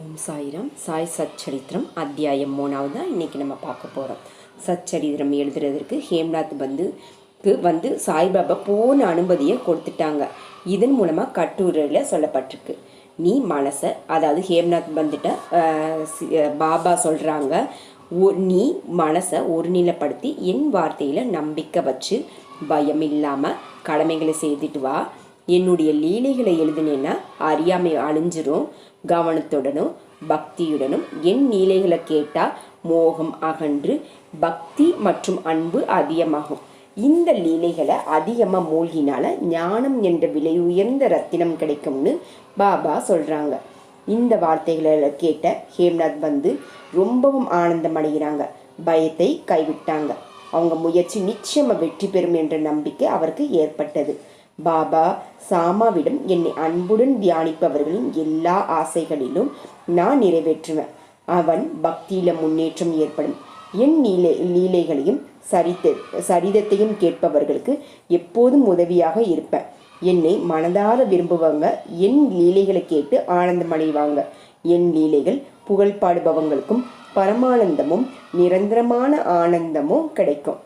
ஓம் சாய்ராம். சாய் சச்சரித்திரம் அத்தியாயம் மூணாவது தான் இன்றைக்கி நம்ம பார்க்க போகிறோம் சச்சரித்திரம் எழுதுறதற்கு ஹேம்நாத் பந்துக்கு வந்து சாய்பாபா போன அனுமதியை கொடுத்துட்டாங்க. இதன் மூலமாக கட்டுரையில் சொல்லப்பட்டிருக்கு. நீ மனசை அதாவது ஹேம்நாத் பந்துட்ட பாபா சொல்கிறாங்க நீ மனசை ஒருநிலைப்படுத்தி என் வார்த்தையில் நம்பிக்கை வச்சு பயம் இல்லாமல் கடமைகளை செய்துட்டு வா. என்னுடைய லீலைகளை எழுதினேன்னா அறியாமை அழிஞ்சிரும் கவனத்துடனும் பக்தியுடனும். என் லீலைகளை கேட்டால் மோகம் அகன்று பக்தி மற்றும் அன்பு அதிகமாகும். இந்த லீலைகளை அதிகமாக மூழ்கினால ஞானம் என்ற விலை உயர்ந்த ரத்தினம் கிடைக்கும்னு பாபா சொல்கிறாங்க இந்த வார்த்தைகளை கேட்ட ஹேம்நாத் வந்து ரொம்பவும் ஆனந்தம் அடைகிறாங்க. பயத்தை கைவிட்டாங்க. அவங்க முயற்சி நிச்சயமாக வெற்றி பெறும் என்ற நம்பிக்கை அவருக்கு ஏற்பட்டது. பாபா சாமாவிடம் என்னை அன்புடன் தியானிப்பவர்களின் எல்லா ஆசைகளிலும் நான் நிறைவேற்றுவேன். அவன் பக்தியில முன்னேற்றம் ஏற்படும். என் லீலை லீலைகளையும் சரித்த சரிதத்தையும் கேட்பவர்களுக்கு எப்போதும் உதவியாக இருப்பேன். என்னை மனதார விரும்புவங்க என் லீலைகளை கேட்டு ஆனந்தமடைவாங்க. என் லீலைகள் புகழ் பாடுபவங்களுக்கும் பரமானந்தமும் நிரந்தரமான ஆனந்தமும் கிடைக்கும்.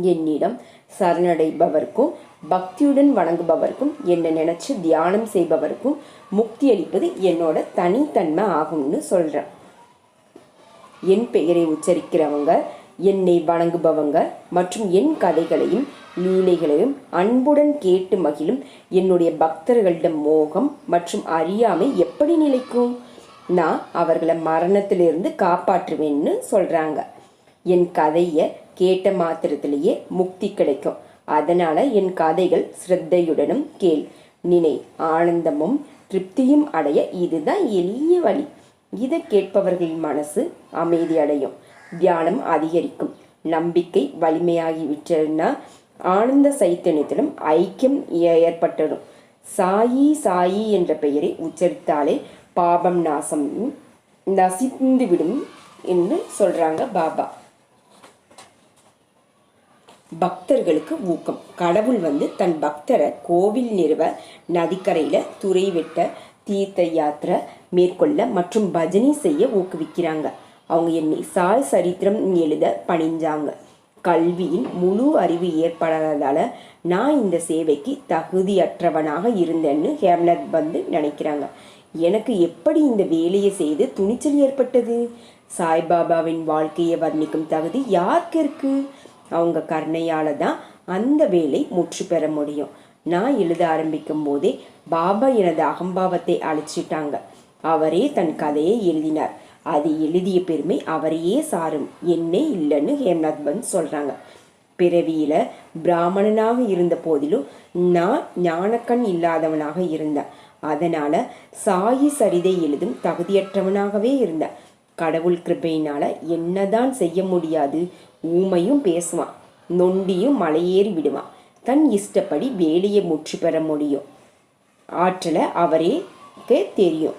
என்னிடம் சரணடைபவருக்கும் பக்தியுடன் வணங்குபவருக்கும் என்னை நினைச்சு தியானம் செய்பவருக்கும் முக்தி அளிப்பது என்னோட தனித்தன்மை ஆகும்னு சொல்கிறேன் என் பெயரை உச்சரிக்கிறவங்க என்னை வணங்குபவங்க மற்றும் என் கதைகளையும் லீலைகளையும் அன்புடன் கேட்டு மகிழும் என்னுடைய பக்தர்களிடம் மோகம் மற்றும் அறியாமை எப்படி நிலைக்கும்? நான் அவர்களை மரணத்திலிருந்து காப்பாற்றுவேன்னு சொல்கிறாங்க என் கதையை கேட்ட மாத்திரத்திலேயே முக்தி கிடைக்கும். அதனால என் கதைகள் சிரத்தையுடனும் கேள். நினை ஆனந்தமும் திருப்தியும் அடைய இதுதான் எளிய வழி. இதை கேட்பவர்களின் மனசு அமைதி அடையும். தியானம் அதிகரிக்கும். நம்பிக்கை வலிமையாகிவிட்டதுன்னா ஆனந்த சைத்தன்யத்திலும் ஐக்கியம் ஏற்பட்டதும் ஏற்பட்டுடும் சாயி சாயி என்ற பெயரை உச்சரித்தாலே பாபம் நாசம் நசிந்துவிடும் என்று சொல்கிறாங்க பாபா. பக்தர்களுக்கு ஊக்கம். கடவுள் வந்து தன் பக்தரை கோவில் நிறுவ நதிக்கரையில் துறை வெட்ட தீர்த்த யாத்திரை மேற்கொள்ள மற்றும் பஜனை செய்ய ஊக்குவிக்கிறாங்க. அவங்க என்னை சாய் சரித்திரம் எழுத பணிஞ்சாங்க. கல்வியின் முழு அறிவு ஏற்படாததால நான் இந்த சேவைக்கு தகுதியற்றவனாக இருந்தேன்னு ஹேம்லத் வந்து நினைக்கிறாங்க. எனக்கு எப்படி இந்த வேலையை செய்து துணிச்சல் ஏற்பட்டது? சாய்பாபாவின் வாழ்க்கையை வர்ணிக்கும் தகுதி யாருக்கு இருக்குது அவங்க கருணையால் தான் அந்த வேலை முற்று பெற முடியும். நான் எழுத ஆரம்பிக்கும் போதே பாபா எனது அகம்பாவத்தை அழிச்சிட்டாங்க. அவரே தன் கதையை எழுதினார். அது எழுதிய பெருமை அவரையே சாரும். என்னே இல்லைன்னு ஹேம்நாத் பந்த் சொல்றாங்க. பிறவியில பிராமணனாக இருந்த போதிலும் நான் ஞானக்கண் இல்லாதவனாக இருந்தேன். அதனால சாயி சரிதை எழுதும் தகுதியற்றவனாகவே இருந்தேன். கடவுள் கிருபையினால என்னதான் செய்ய முடியாது? ஊமையும் பேசுவான். நொண்டியும் மலையேறி விடுவான். தன் இஷ்டப்படி வேலையை முற்றி பெற முடியும். ஆற்றலை அவரேக்கு தெரியும்.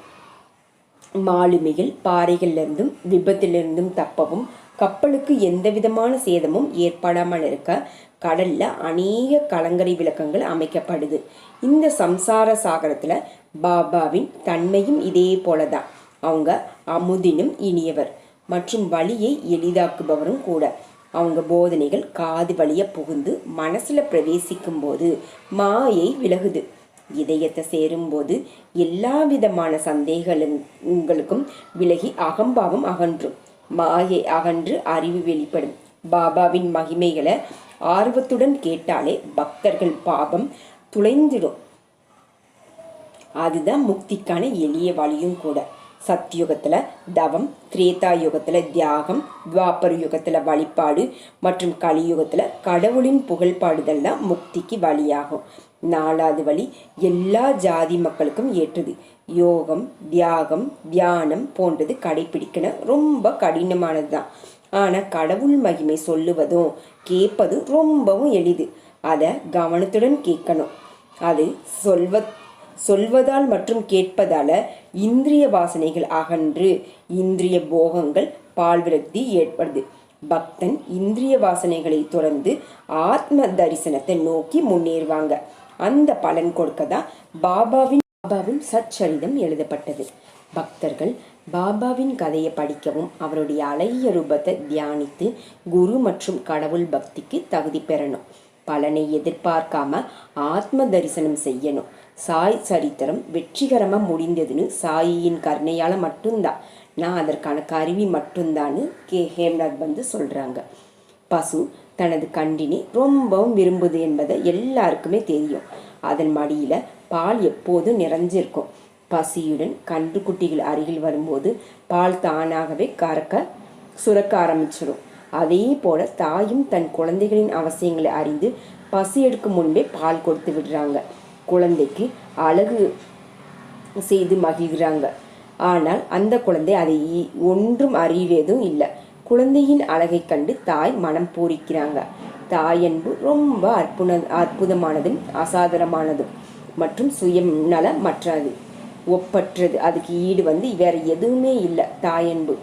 மாலுமிகள் பாறைகளிலிருந்தும் விபத்திலிருந்தும் தப்பவும் கப்பலுக்கு எந்த விதமான சேதமும் ஏற்படாமல் இருக்க கடல்ல அநேக கலங்கரை விளக்கங்கள் அமைக்கப்படுது. இந்த சம்சார சாகரத்துல பாபாவின் தன்மையும் இதே போலதான். அவங்க அமுதினும் இனியவர். மற்றும் வழியை எளிதாக்குபவரும் கூட. அவங்க போதனைகள் காது வழிய புகுந்து மனசுல பிரவேசிக்கும் போது மாயை விலகுது. இதயத்தை சேரும்போது எல்லா விதமான சந்தேகங்களுக்கும் விலகி அகம்பாவம் அகன்றும். மாயை அகன்று அறிவு வெளிப்படும். பாபாவின் மகிமைகளை ஆர்வத்துடன் கேட்டாலே பக்தர்கள் பாபம் துளைந்திடும். அதுதான் முக்திக்கான எளிய வழியும் கூட. சத்யுகத்தில் தவம் திரேதா யுகத்தில் தியாகம் துவாபர யுகத்தில் வழிபாடு மற்றும் கலியுகத்தில் கடவுளின் புகழ் தான் முக்திக்கு வழியாகும். நாலாவது வழி எல்லா ஜாதி மக்களுக்கும் ஏற்றது. யோகம் தியாகம் தியானம் போன்றது கடைபிடிக்கணும் ரொம்ப கடினமானது தான். ஆனால் கடவுள் மகிமை சொல்லுவதும் கேட்பதும் ரொம்பவும் எளிது. அதை கவனத்துடன் கேட்கணும். அது சொல்வ சொல்வதால் மற்றும் கேட்பதால இந்திரிய வாசனைகள் அகன்று இந்திரிய போகங்கள் பால் விரக்தி ஏற்படுது. பக்தன் இந்திரிய வாசனைகளை தொடர்ந்து ஆத்ம தரிசனத்தை நோக்கி முன்னேறுவாங்க. அந்த பலன் கொடுக்க தான் பாபாவின் பாபாவின் சச்சரிதம் எழுதப்பட்டது. பக்தர்கள் பாபாவின் கதையை படிக்கவும் அவருடைய அழகிய ரூபத்தை தியானித்து குரு மற்றும் கடவுள் பக்திக்கு தகுதி பெறணும். பலனை எதிர்பார்க்காம ஆத்ம தரிசனம் செய்யணும். சாய் சரித்திரம் வெற்றிகரமாக முடிந்ததுன்னு சாயியின் கருணையால் மட்டும்தான் நான் அதற்கான கருவி மட்டும்தான்னு கே. ஹேம்நாத் வந்து சொல்கிறாங்க பசு தனது கண்டினை ரொம்பவும் விரும்புது என்பதை எல்லாருக்குமே தெரியும். அதன் மடியில் பால் எப்போதும் நிறைஞ்சிருக்கும். பசியுடன் கன்று குட்டிகள் அருகில் வரும்போது பால் தானாகவே கறக்க சுரக்க ஆரம்பிச்சிடும் அதே போல தாயும் தன் குழந்தைகளின் அவசியங்களை அறிந்து பசி எடுக்கும் முன்பே பால் கொடுத்து விடுறாங்க. குழந்தைக்கு அழகு செய்து மகிழ்கிறாங்க. ஆனால் அந்த குழந்தை அதை ஒன்றும் அறிவதும் இல்லை. குழந்தையின் அழகை கண்டு தாய் மனம் பூரிக்கிறாங்க. தாயன்பு ரொம்ப அற்புத அற்புதமானதும் அசாதாரணமானதும் மற்றும் சுயநலமற்றது ஒப்பற்றது. அதுக்கு ஈடு வந்து வேற எதுவுமே இல்லை தாயன்பு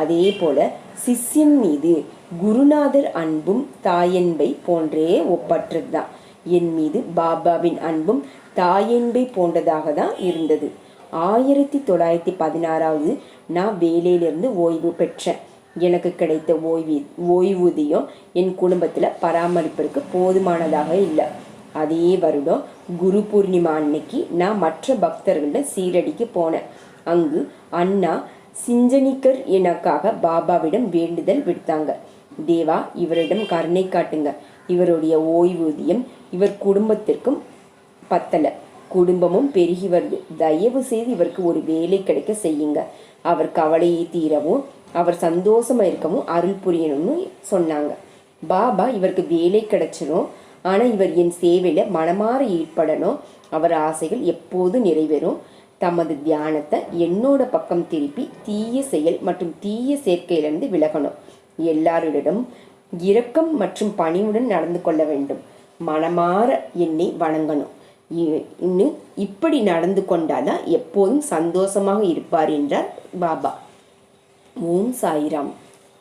அதே போல சிஷ்யன் மீது குருநாதர் அன்பும் தாயன்பை போன்றே ஒப்பற்றது தான் என் மீது பாபாவின் அன்பும் தாயன்பை போன்றதாக தான் இருந்தது. ஆயிரத்தி தொள்ளாயிரத்தி பதினாறாவது நான் வேலையிலிருந்து ஓய்வு பெற்றேன். எனக்கு கிடைத்த ஓய்வு ஓய்வூதியம் என் குடும்பத்தில் பராமரிப்பிற்கு போதுமானதாக இல்லை. அதே வருடம் குரு பூர்ணிமா அன்னைக்கு நான் மற்ற பக்தர்களிடம் சீரடிக்கு போனேன். அங்கு அண்ணா சிஞ்சனிக்கர் எனக்காக பாபாவிடம் வேண்டுதல் விடுத்தாங்க. தேவா இவரிடம் கருணை காட்டுங்க. இவருடைய ஓய்வூதியம் இவர் குடும்பத்திற்கும் பத்தலை. குடும்பமும் பெருகி வருது. தயவு செய்து இவருக்கு ஒரு வேலை கிடைக்க செய்யுங்க. அவர் கவலையை தீரவும் அவர் சந்தோஷமா இருக்கவும் அருள் புரியணும்னு சொன்னாங்க. பாபா இவருக்கு வேலை கிடைச்சிடும் ஆனால் இவர் என் சேவையில் மனமாற ஈடுபடணும் அவர் ஆசைகள் எப்போது நிறைவேறும். தமது தியானத்தை என்னோட பக்கம் திருப்பி தீய செயல் மற்றும் தீய சேர்க்கையிலிருந்து விலகணும். எல்லாரிடம் இரக்கம் மற்றும் பணிவுடன் நடந்து கொள்ள வேண்டும். மனமாற என்னை வணங்கணும். இ- இன்னும் இப்படி நடந்து கொண்டாதான் எப்போதும் சந்தோஷமாக இருப்பார் என்றார் பாபா. ஓம் சாய்ராம்.